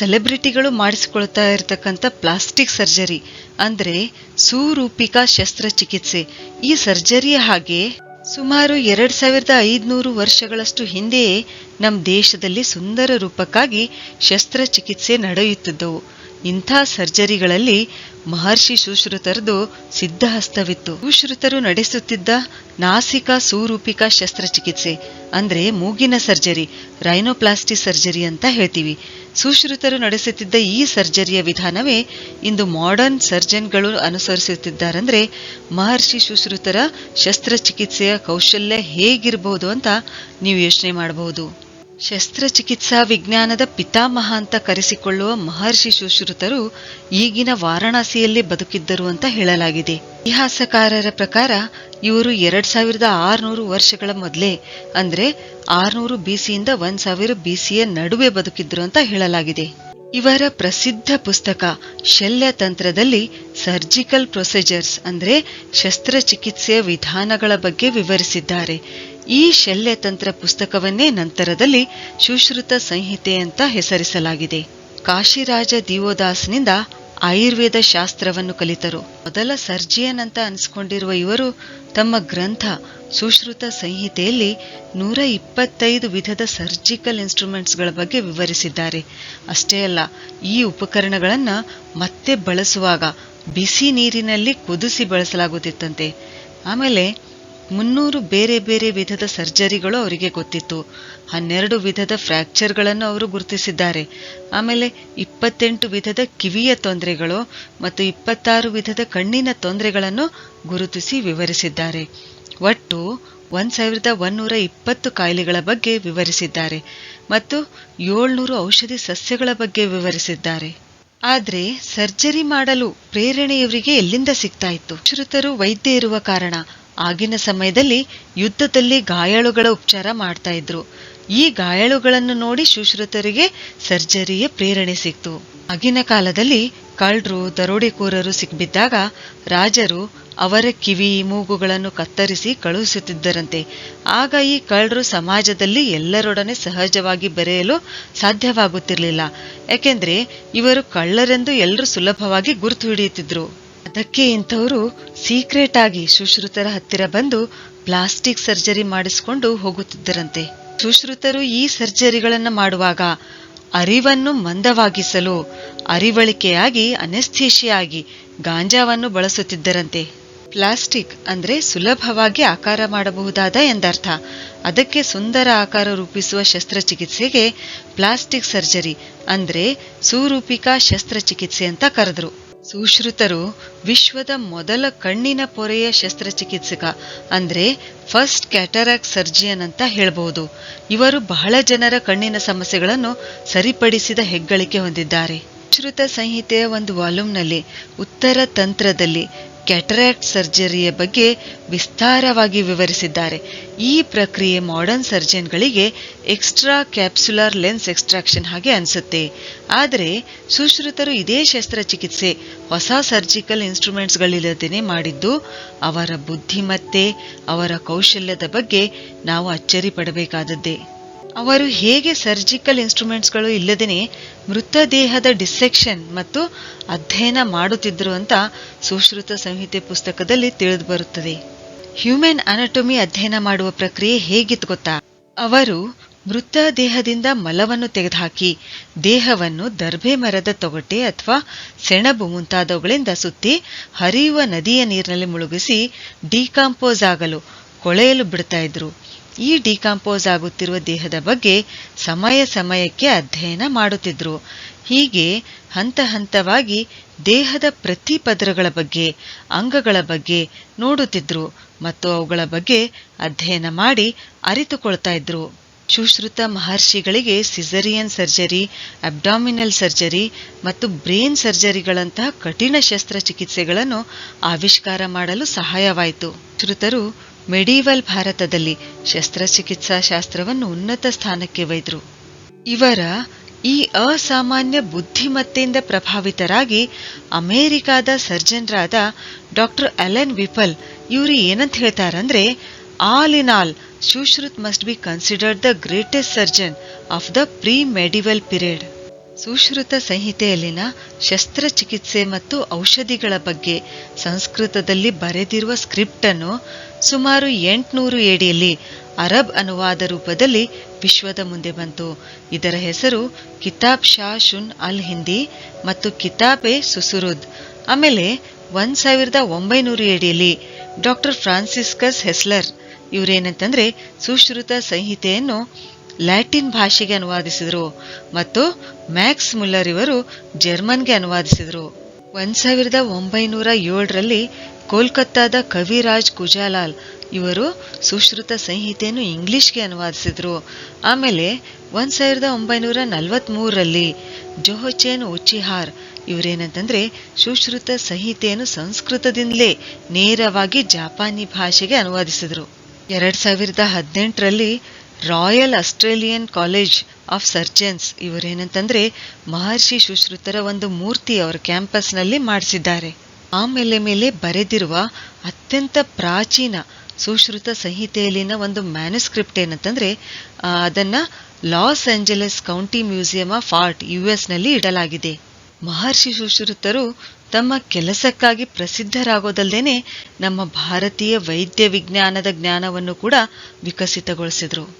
ಸೆಲೆಬ್ರಿಟಿಗಳು ಮಾಡಿಸಿಕೊಳ್ತಾ ಇರತಕ್ಕಂಥ plastic surgery ಅಂದ್ರೆ ಸುರೂಪಿಕಾ ಶಸ್ತ್ರಚಿಕಿತ್ಸೆ. ಈ ಸರ್ಜರಿಯ ಹಾಗೆ ಸುಮಾರು ಎರಡ್ ಸಾವಿರದ ಐದ್ನೂರು ವರ್ಷಗಳಷ್ಟು ಹಿಂದೆಯೇ ನಮ್ಮ ದೇಶದಲ್ಲಿ ಸುಂದರ ರೂಪಕ್ಕಾಗಿ ಶಸ್ತ್ರಚಿಕಿತ್ಸೆ ನಡೆಯುತ್ತಿದ್ದವು. ಇಂಥ ಸರ್ಜರಿಗಳಲ್ಲಿ ಮಹರ್ಷಿ ಸುಶ್ರುತರದು ಸಿದ್ಧಹಸ್ತವಿತ್ತು. ಸುಶ್ರುತರು ನಡೆಸುತ್ತಿದ್ದ ನಾಸಿಕ ಸೂರೂಪಿಕ ಶಸ್ತ್ರಚಿಕಿತ್ಸೆ, ಅಂದ್ರೆ ಮೂಗಿನ ಸರ್ಜರಿ ರೈನೋಪ್ಲಾಸ್ಟಿ ಸರ್ಜರಿ ಅಂತ ಹೇಳ್ತೀವಿ. ಸುಶ್ರುತರು ನಡೆಸುತ್ತಿದ್ದ ಈ ಸರ್ಜರಿಯ ವಿಧಾನವೇ ಇಂದು ಮಾಡರ್ನ್ ಸರ್ಜನ್ಗಳು ಅನುಸರಿಸುತ್ತಿದ್ದಾರೆಂದ್ರೆ ಮಹರ್ಷಿ ಸುಶ್ರುತರ ಶಸ್ತ್ರಚಿಕಿತ್ಸೆಯ ಕೌಶಲ್ಯ ಹೇಗಿರಬಹುದು ಅಂತ ನೀವು ಯೋಚನೆ ಮಾಡಬಹುದು ಶಸ್ತ್ರಚಿಕಿತ್ಸಾ ವಿಜ್ಞಾನದ ಪಿತಾಮಹ ಅಂತ ಕರೆಸಿಕೊಳ್ಳುವ ಮಹರ್ಷಿ ಸುಶ್ರುತರು ಈಗಿನ ವಾರಾಣಸಿಯಲ್ಲಿ ಬದುಕಿದ್ದರು ಅಂತ ಹೇಳಲಾಗಿದೆ. ಇತಿಹಾಸಕಾರರ ಪ್ರಕಾರ ಇವರು ಎರಡ್ ಸಾವಿರದ ಆರುನೂರು ವರ್ಷಗಳ ಮೊದಲೇ, ಅಂದ್ರೆ ಆರ್ನೂರು ಬಿಸಿಯಿಂದ ಒಂದ್ ಸಾವಿರ ಬಿಸಿಯ ನಡುವೆ ಬದುಕಿದ್ರು ಅಂತ ಹೇಳಲಾಗಿದೆ. ಇವರ ಪ್ರಸಿದ್ಧ ಪುಸ್ತಕ ಶಲ್ಯ ತಂತ್ರದಲ್ಲಿ ಸರ್ಜಿಕಲ್ ಪ್ರೊಸೀಜರ್ಸ್, ಅಂದ್ರೆ ಶಸ್ತ್ರಚಿಕಿತ್ಸೆಯ ವಿಧಾನಗಳ ಬಗ್ಗೆ ವಿವರಿಸಿದ್ದಾರೆ. ಈ ಶಲ್ಯತಂತ್ರ ಪುಸ್ತಕವನ್ನೇ ನಂತರದಲ್ಲಿ ಸುಶ್ರುತ ಸಂಹಿತೆ ಅಂತ ಹೆಸರಿಸಲಾಗಿದೆ. ಕಾಶಿರಾಜ ದಿವೋದಾಸ್ನಿಂದ ಆಯುರ್ವೇದ ಶಾಸ್ತ್ರವನ್ನು ಕಲಿತರು. ಮೊದಲ ಸರ್ಜಿಯನ್ ಅಂತ ಅನ್ಸ್ಕೊಂಡಿರುವ ಇವರು ತಮ್ಮ ಗ್ರಂಥ ಸುಶ್ರುತ ಸಂಹಿತೆಯಲ್ಲಿ ನೂರ ಇಪ್ಪತ್ತೈದು ವಿಧದ ಸರ್ಜಿಕಲ್ ಇನ್ಸ್ಟ್ರೂಮೆಂಟ್ಸ್ಗಳ ಬಗ್ಗೆ ವಿವರಿಸಿದ್ದಾರೆ. ಅಷ್ಟೇ ಅಲ್ಲ, ಈ ಉಪಕರಣಗಳನ್ನು ಮತ್ತೆ ಬಳಸುವಾಗ ಬಿಸಿ ನೀರಿನಲ್ಲಿ ಕುದಿಸಿ ಬಳಸಲಾಗುತ್ತಿತ್ತಂತೆ. ಆಮೇಲೆ ಮುನ್ನೂರು ಬೇರೆ ಬೇರೆ ವಿಧದ ಸರ್ಜರಿಗಳು ಅವರಿಗೆ ಗೊತ್ತಿತ್ತು. ಹನ್ನೆರಡು ವಿಧದ ಫ್ರ್ಯಾಕ್ಚರ್ಗಳನ್ನು ಅವರು ಗುರುತಿಸಿದ್ದಾರೆ. ಆಮೇಲೆ ಇಪ್ಪತ್ತೆಂಟು ವಿಧದ ಕಿವಿಯ ತೊಂದರೆಗಳು ಮತ್ತು ಇಪ್ಪತ್ತಾರು ವಿಧದ ಕಣ್ಣಿನ ತೊಂದರೆಗಳನ್ನು ಗುರುತಿಸಿ ವಿವರಿಸಿದ್ದಾರೆ. ಒಟ್ಟು ಒಂದು ಸಾವಿರದ ಒಂದೂರ ಇಪ್ಪತ್ತು ಕಾಯಿಲೆಗಳ ಬಗ್ಗೆ ವಿವರಿಸಿದ್ದಾರೆ ಮತ್ತು ಏಳ್ನೂರು ಔಷಧಿ ಸಸ್ಯಗಳ ಬಗ್ಗೆ ವಿವರಿಸಿದ್ದಾರೆ. ಆದರೆ ಸರ್ಜರಿ ಮಾಡಲು ಪ್ರೇರಣೆ ಇವರಿಗೆ ಎಲ್ಲಿಂದ ಸಿಗ್ತಾ ಇತ್ತು? ಶ್ರುತರು ವೈದ್ಯ ಇರುವ ಕಾರಣ. ಆಗಿನ ಸಮಯದಲ್ಲಿ ಯುದ್ಧದಲ್ಲಿ ಗಾಯಾಳುಗಳ ಉಪಚಾರ ಮಾಡ್ತಾ ಇದ್ರು. ಈ ಗಾಯಾಳುಗಳನ್ನು ನೋಡಿ ಸುಶ್ರುತರಿಗೆ ಸರ್ಜರಿಯ ಪ್ರೇರಣೆ ಸಿಕ್ತು. ಆಗಿನ ಕಾಲದಲ್ಲಿ ಕಳ್ಳರು, ದರೋಡೆಕೋರರು ಸಿಕ್ಬಿದ್ದಾಗ ರಾಜರು ಅವರ ಕಿವಿ, ಮೂಗುಗಳನ್ನು ಕತ್ತರಿಸಿ ಕಳುಹಿಸುತ್ತಿದ್ದರಂತೆ. ಆಗ ಈ ಕಳ್ಳರು ಸಮಾಜದಲ್ಲಿ ಎಲ್ಲರೊಡನೆ ಸಹಜವಾಗಿ ಬೆರೆಯಲು ಸಾಧ್ಯವಾಗುತ್ತಿರಲಿಲ್ಲ. ಯಾಕೆಂದ್ರೆ ಇವರು ಕಳ್ಳರೆಂದು ಎಲ್ಲರೂ ಸುಲಭವಾಗಿ ಗುರುತು ಹಿಡಿಯುತ್ತಿದ್ರು. ಅದಕ್ಕೆ ಇಂಥವರು ಸೀಕ್ರೆಟ್ ಆಗಿ ಸುಶ್ರುತರ ಹತ್ತಿರ ಬಂದು ಪ್ಲಾಸ್ಟಿಕ್ ಸರ್ಜರಿ ಮಾಡಿಸಿಕೊಂಡು ಹೋಗುತ್ತಿದ್ದರಂತೆ. ಸುಶ್ರುತರು ಈ ಸರ್ಜರಿಗಳನ್ನು ಮಾಡುವಾಗ ಅರಿವನ್ನು ಮಂದವಾಗಿಸಲು, ಅರಿವಳಿಕೆಯಾಗಿ ಅನೆಸ್ಥೇಷಿಯಾಗಿ ಗಾಂಜಾವನ್ನು ಬಳಸುತ್ತಿದ್ದರಂತೆ. ಪ್ಲಾಸ್ಟಿಕ್ ಅಂದ್ರೆ ಸುಲಭವಾಗಿ ಆಕಾರ ಮಾಡಬಹುದಾದ ಎಂದರ್ಥ. ಅದಕ್ಕೆ ಸುಂದರ ಆಕಾರ ರೂಪಿಸುವ ಶಸ್ತ್ರಚಿಕಿತ್ಸೆಗೆ ಪ್ಲಾಸ್ಟಿಕ್ ಸರ್ಜರಿ ಅಂದ್ರೆ ಸುರೂಪಿಕಾ ಶಸ್ತ್ರಚಿಕಿತ್ಸೆ ಅಂತ ಕರೆದ್ರು. ಸುಶ್ರುತರು ವಿಶ್ವದ ಮೊದಲ ಕಣ್ಣಿನ ಪೊರೆಯ ಶಸ್ತ್ರಚಿಕಿತ್ಸಕ, ಅಂದ್ರೆ ಫಸ್ಟ್ ಕ್ಯಾಟರಾಕ್ ಸರ್ಜಿಯನ್ ಅಂತ ಹೇಳಬಹುದು ಇವರು ಬಹಳ ಜನರ ಕಣ್ಣಿನ ಸಮಸ್ಯೆಗಳನ್ನು ಸರಿಪಡಿಸಿದ ಹೆಗ್ಗಳಿಕೆ ಹೊಂದಿದ್ದಾರೆ. ಶ್ರುತ ಸಂಹಿತೆಯ ಒಂದು ವಾಲ್ಯೂಮ್ನಲ್ಲಿ, ಉತ್ತರ ತಂತ್ರದಲ್ಲಿ ಕ್ಯಾಟರಾಕ್ಟ್ ಸರ್ಜರಿಯ ಬಗ್ಗೆ ವಿಸ್ತಾರವಾಗಿ ವಿವರಿಸಿದ್ದಾರೆ. ಈ ಪ್ರಕ್ರಿಯೆ ಮಾಡರ್ನ್ ಸರ್ಜನ್ಗಳಿಗೆ ಎಕ್ಸ್ಟ್ರಾ ಕ್ಯಾಪ್ಸುಲಾರ್ ಲೆನ್ಸ್ ಎಕ್ಸ್ಟ್ರಾಕ್ಷನ್ ಹಾಗೆ ಅನಿಸುತ್ತೆ. ಆದರೆ ಸುಶ್ರುತರು ಇದೇ ಶಸ್ತ್ರಚಿಕಿತ್ಸೆ, ಹೊಸ ಸರ್ಜಿಕಲ್ ಇನ್ಸ್ಟ್ರೂಮೆಂಟ್ಸ್ಗಳಿಲ್ಲದೇ ಮಾಡಿದ್ದು, ಅವರ ಬುದ್ಧಿಮತ್ತೆ, ಅವರ ಕೌಶಲ್ಯದ ಬಗ್ಗೆ ನಾವು ಅಚ್ಚರಿ ಪಡಬೇಕಾದದ್ದೇ. ಅವರು ಹೇಗೆ ಸರ್ಜಿಕಲ್ ಇನ್ಸ್ಟ್ರೂಮೆಂಟ್ಸ್ಗಳು ಇಲ್ಲದೇ ಮೃತದೇಹದ ಡಿಸೆಕ್ಷನ್ ಮತ್ತು ಅಧ್ಯಯನ ಮಾಡುತ್ತಿದ್ದರು ಅಂತ ಸುಶ್ರುತ ಸಂಹಿತೆ ಪುಸ್ತಕದಲ್ಲಿ ತಿಳಿದು ಬರುತ್ತದೆ. ಹ್ಯೂಮನ್ ಅನಾಟಮಿ ಅಧ್ಯಯನ ಮಾಡುವ ಪ್ರಕ್ರಿಯೆ ಹೇಗಿತ್ತು ಗೊತ್ತಾ? ಅವರು ಮೃತ ದೇಹದಿಂದ ಮಲವನ್ನು ತೆಗೆದುಹಾಕಿ, ದೇಹವನ್ನು ದರ್ಭೆ ಮರದ ತೊಗಟೆ ಅಥವಾ ಸೆಣಬು ಮುಂತಾದವುಗಳಿಂದ ಸುತ್ತಿ ಹರಿಯುವ ನದಿಯ ನೀರಿನಲ್ಲಿ ಮುಳುಗಿಸಿ ಡಿಕಾಂಪೋಸ್ ಆಗಲು, ಕೊಳೆಯಲು ಬಿಡ್ತಾ ಇದ್ರು. ಈ ಡಿಕಾಂಪೋಸ್ ಆಗುತ್ತಿರುವ ದೇಹದ ಬಗ್ಗೆ ಸಮಯ ಸಮಯಕ್ಕೆ ಅಧ್ಯಯನ ಮಾಡುತ್ತಿದ್ರು. ಹೀಗೆ ಹಂತ ಹಂತವಾಗಿ ದೇಹದ ಪ್ರತಿ ಪದರಗಳ ಬಗ್ಗೆ, ಅಂಗಗಳ ಬಗ್ಗೆ ನೋಡುತ್ತಿದ್ರು ಮತ್ತು ಅವುಗಳ ಬಗ್ಗೆ ಅಧ್ಯಯನ ಮಾಡಿ ಅರಿತುಕೊಳ್ತಾ ಇದ್ರು. ಸುಶ್ರುತ ಮಹರ್ಷಿಗಳಿಗೆ ಸಿಸರಿಯನ್ ಸರ್ಜರಿ, ಅಬ್ಡಾಮಿನಲ್ ಸರ್ಜರಿ ಮತ್ತು ಬ್ರೇನ್ ಸರ್ಜರಿಗಳಂತಹ ಕಠಿಣ ಶಸ್ತ್ರಚಿಕಿತ್ಸೆಗಳನ್ನು ಆವಿಷ್ಕಾರ ಮಾಡಲು ಸಹಾಯವಾಯಿತು. ಶ್ರುತರು ಮೆಡೀವಲ್ ಭಾರತದಲ್ಲಿ ಶಸ್ತ್ರಚಿಕಿತ್ಸಾ ಶಾಸ್ತ್ರವನ್ನು ಉನ್ನತ ಸ್ಥಾನಕ್ಕೆ ಒಯ್ದರು. ಇವರ ಈ ಅಸಾಮಾನ್ಯ ಬುದ್ಧಿಮತ್ತೆಯಿಂದ ಪ್ರಭಾವಿತರಾಗಿ ಅಮೆರಿಕಾದ ಸರ್ಜನ್ರಾದ ಡಾಕ್ಟರ್ ಅಲೆನ್ ವಿಪಲ್ ಇವರು ಏನಂತ ಹೇಳ್ತಾರಂದ್ರೆ, all in all Sushrut must be considered the greatest surgeon of the pre medieval period. Sushruta ಸಂಹಿತೆಯಲ್ಲಿನ ಶಸ್ತ್ರಚಿಕಿತ್ಸೆ ಮತ್ತು ಔಷಧಿಗಳ ಬಗ್ಗೆ ಸಂಸ್ಕೃತದಲ್ಲಿ ಬರೆದಿರುವ ಸ್ಕ್ರಿಪ್ಟನ್ನು ಸುಮಾರು ಎಂಟುನೂರು ಏಡಿಯಲ್ಲಿ ಅರಬ್ ಅನುವಾದ ರೂಪದಲ್ಲಿ ವಿಶ್ವದ ಮುಂದೆ ಬಂತು. ಇದರ ಹೆಸರು ಕಿತಾಬ್ ಶಾ ಶುನ್ ಅಲ್ ಹಿಂದಿ ಮತ್ತು ಕಿತಾಬ್ ಎ ಸುಸುರುದ್. ಆಮೇಲೆ ಒಂದು ಸಾವಿರದ ಒಂಬೈನೂರು ಏಡಿಯಲ್ಲಿ ಡಾಕ್ಟರ್ ಫ್ರಾನ್ಸಿಸ್ಕಸ್ ಹೆಸ್ಲರ್ ಇವರೇನಂತಂದ್ರೆ ಸುಶ್ರುತ ಸಂಹಿತೆಯನ್ನು ಲ್ಯಾಟಿನ್ ಭಾಷೆಗೆ ಅನುವಾದಿಸಿದರು ಮತ್ತು ಮ್ಯಾಕ್ಸ್ ಮುಲ್ಲರ್ ಇವರು ಜರ್ಮನ್ಗೆ ಅನುವಾದಿಸಿದರು. ಒಂದ್ ಸಾವಿರದ ಒಂಬೈನೂರ ಏಳರಲ್ಲಿ ಕೋಲ್ಕತ್ತಾದ ಕವಿರಾಜ್ ಕುಜಾಲಾಲ್ ಇವರು ಸುಶ್ರುತ ಸಂಹಿತೆಯನ್ನು ಇಂಗ್ಲಿಷ್ಗೆ ಅನುವಾದಿಸಿದರು. ಆಮೇಲೆ ಒಂದ್ ಸಾವಿರದ ಒಂಬೈನೂರ ನಲವತ್ಮೂರರಲ್ಲಿ ಜೊಹೊಚೇನ್ ಉಚಿಹಾರ್ ಇವರೇನಂತಂದ್ರೆ ಸುಶ್ರುತ ಸಂಹಿತೆಯನ್ನು ಸಂಸ್ಕೃತದಿಂದಲೇ ನೇರವಾಗಿ ಜಾಪಾನಿ ಭಾಷೆಗೆ ಅನುವಾದಿಸಿದರು. ಎರಡ್ ಸಾವಿರದ ಹದಿನೆಂಟರಲ್ಲಿ royal Australian college of surgeons ಇವರೇನಂತಂದ್ರೆ Maharshi ಸುಶ್ರುತರ ಒಂದು ಮೂರ್ತಿ ಅವರ ಕ್ಯಾಂಪಸ್ನಲ್ಲಿ ಮಾಡಿಸಿದ್ದಾರೆ. ಆಮೇಲೆ ಮೇಲೆ ಬರೆದಿರುವ ಅತ್ಯಂತ ಪ್ರಾಚೀನ ಸುಶ್ರುತ ಸಂಹಿತೆಯಲ್ಲಿನ ಒಂದು ಮ್ಯಾನುಸ್ಕ್ರಿಪ್ಟ್ ಏನಂತಂದ್ರೆ ಅದನ್ನ Los Angeles County Museum of Art you ನಲ್ಲಿ ಇಡಲಾಗಿದೆ. ಮಹರ್ಷಿ ಸುಶ್ರುತರು ತಮ್ಮ ಕೆಲಸಕ್ಕಾಗಿ ಪ್ರಸಿದ್ಧರಾಗೋದಲ್ದೇನೆ ನಮ್ಮ ಭಾರತೀಯ ವೈದ್ಯ ವಿಜ್ಞಾನದ ಜ್ಞಾನವನ್ನು ಕೂಡ ವಿಕಸಿತಗೊಳಿಸಿದ್ರು.